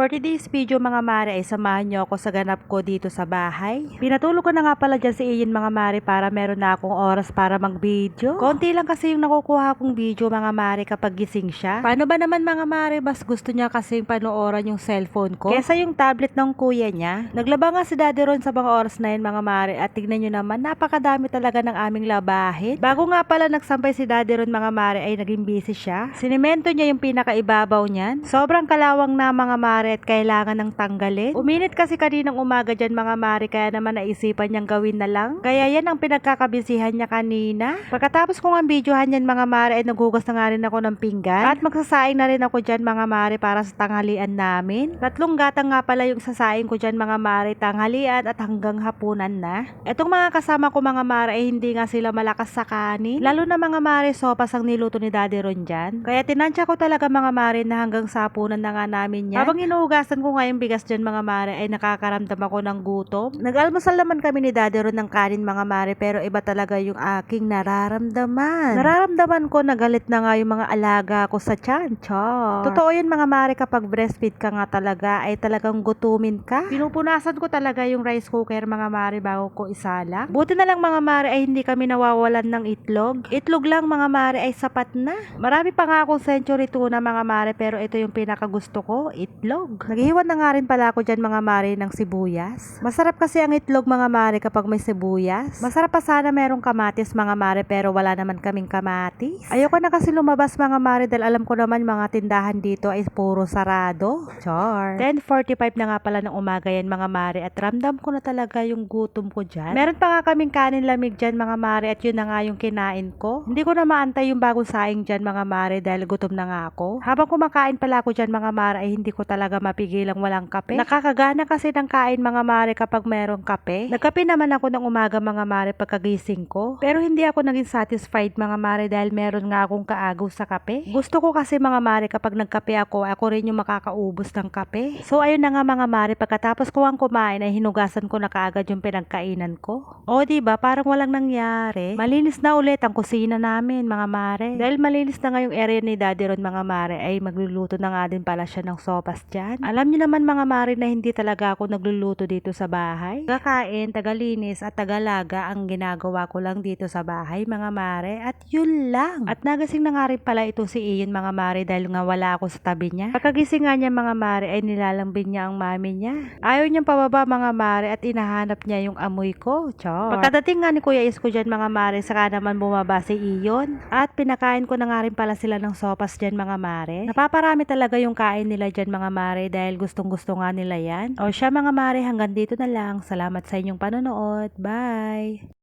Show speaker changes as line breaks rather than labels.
For today's video mga mare ay samahan niyo ako sa ganap ko dito sa bahay. Pinatulog ko na nga pala dyan si Ian mga mare para meron na akong oras para mag-video. Konti lang kasi yung nakukuha kong video mga mare kapag gising siya. Paano ba naman mga mare mas gusto niya kasing panooran yung cellphone ko? Kesa yung tablet ng kuya niya. Naglaba nga si daddy ron sa mga oras na yun mga mare at tignan nyo naman napakadami talaga ng aming labahin. Bago nga pala nagsampay si daddy ron mga mare ay naging busy siya. Sinimento niya yung pinakaibabaw niyan. Sobrang kalawang na mga mare at kailangan ng tanggalin. Uminit kasi kaninang umaga dyan mga mare kaya naman naisipan niyang gawin na lang. Kaya yan ang pinagkakabisihan niya kanina. Pagkatapos kong ang videohan yan mga mare ay naghugas na nga rin ako ng pinggan. At magsasaing na rin ako dyan mga mare para sa tanghalian namin. Tatlong gatang nga pala yung sasaing ko dyan mga mare tanghalian at hanggang hapunan na. Etong mga kasama ko mga mare ay hindi nga sila malakas sa kanin. Lalo na mga mare sopas ang niluto ni Daddy Ron dyan. Kaya tinansya ko talaga mga mare na hanggang sa hapunan na nga namin yan. Habang inuugasan ko nga yung bigas dyan mga mare ay nakakaramdam ako ng gutom. Nag-almusal naman kami ni Daddy Ron ng kanin mga mare pero iba talaga yung aking nararamdaman. Nararamdaman ko na galit na nga yung mga alaga ko sa tiyan. Char. Totoo yun mga mare kapag breastfeed ka nga talaga ay talagang gutumin ka. Pinupunasan ko talaga yung rice cooker mga mare bago ko isala. Buti na lang mga mare ay hindi kami nawawalan ng itlog. Itlog lang mga mare ay sapat na. Marami pa nga akong century tuna mga mare pero ito yung pinakagusto ko, itlog. Naghihiwan na nga rin pala ako dyan mga mare ng sibuyas. Masarap kasi ang itlog mga mare kapag may sibuyas. Masarap pa sana merong kamatis mga mare pero wala naman kaming kamatis. Ayoko na kasi lumabas mga mare dahil alam ko naman mga tindahan dito ay puro sarado. Char. 10.45 na nga pala ng umaga yan mga mare at ramdam ko na talaga yung gutom ko dyan. Meron pa nga kaming kanin lamig dyan mga mare at yun na nga yung kinain ko. Hindi ko na maantay yung bagong saing dyan mga mare dahil gutom na nga ako. Habang kumakain pala ako dyan mga mare ay hindi ko talaga mapigilang walang kape. Nakakagana kasi ng kain mga mare kapag merong kape. Nagkape naman ako ng umaga mga mare pagkagising ko. Pero hindi ako naging satisfied mga mare dahil meron nga akong kaagaw sa kape. Gusto ko kasi mga mare kapag nagkape ako, ako rin yung makakaubos ng kape. So ayun na nga mga mare, pagkatapos ko ang kumain ay hinugasan ko na kaagad yung pinagkainan ko. O di ba parang walang nangyari. Malinis na ulit ang kusina namin mga mare. Dahil malinis na nga yung area ni Daddy Ron mga mare ay magluluto na nga din pala siya ng sopas dyan. Alam niyo naman mga mare na hindi talaga ako nagluluto dito sa bahay. Kakain, tagalinis at tagalaga ang ginagawa ko lang dito sa bahay mga mare at yun lang. At nagasing na nga rin pala ito si Ian mga mare dahil nga wala ako sa tabi niya. Pagkagising nga niya mga mare ay nilalambing niya ang mami niya. Ayaw niyang pababa mga mare at inahanap niya yung amoy ko. Char. Pagkadating nga ni Kuya Isko dyan mga mare saka naman bumaba si Ion. At pinakain ko na nga rin pala sila ng sopas dyan mga mare. Napaparami talaga yung kain nila dyan mga mare dahil gustong gusto nga nila yan. O siya mga mare hanggang dito na lang. Salamat sa inyong panonood. Bye!